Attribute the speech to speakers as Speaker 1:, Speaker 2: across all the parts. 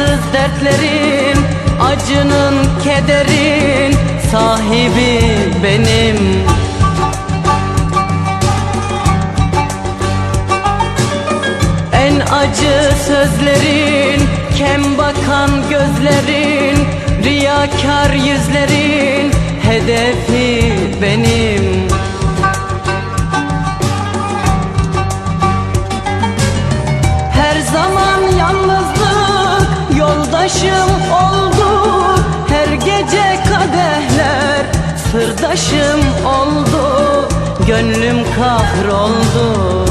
Speaker 1: Dermansız dertlerin Acının kederin Sahibi benim. En acı sözlerin Kem bakan gözlerin Riyakar yüzlerin Hedefi benim sırdaşım oldu Gönlüm kahroldu.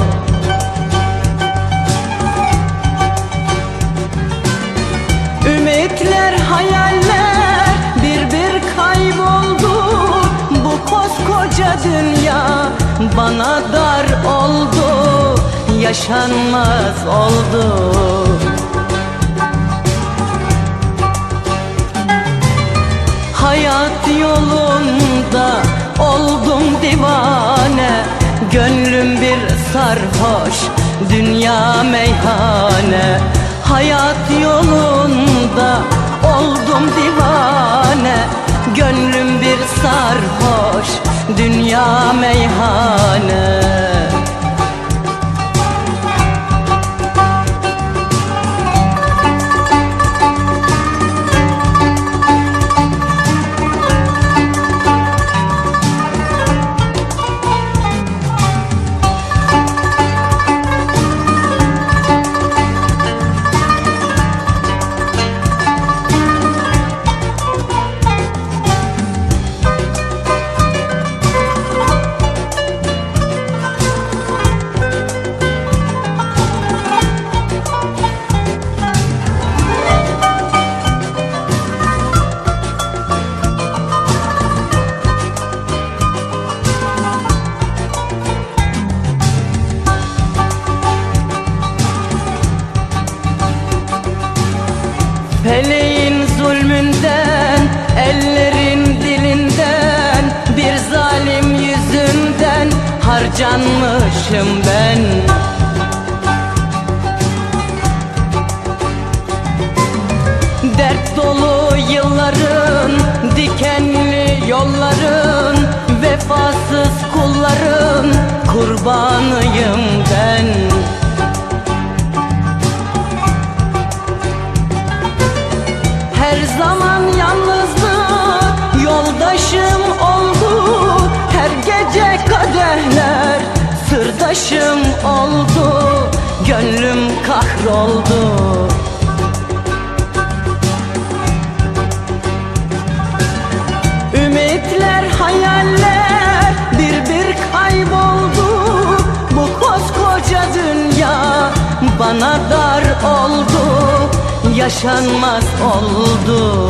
Speaker 1: Ümitler, hayaller bir bir kayboldu. Bu koskoca dünya bana dar oldu Yaşanmaz oldu. Hayat yolunda sarhoş, dünya meyhane. Hayat yolunda oldum divane. Gönlüm bir sarhoş, dünya meyhane Feleğin zulmünden, ellerin dilinden Bir zalim yüzünden harcanmışım ben. Dert dolu yılların, dikenli yolların Vefasız kulların kurbanıyım ben Her zaman yalnızlık yoldaşım oldu. Her gece kadehler sırdaşım oldu. Gönlüm kahroldu. Ümitler, hayaller bir bir kayboldu. Bu koskoca dünya bana dar oldu Yaşanmaz oldu.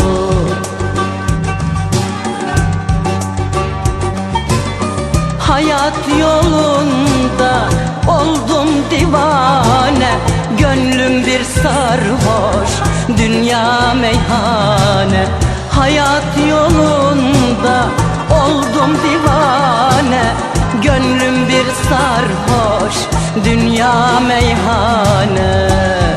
Speaker 1: Hayat yolunda oldum divane Gönlüm bir sarhoş, dünya meyhane. Hayat yolunda oldum divane Gönlüm bir sarhoş, dünya meyhane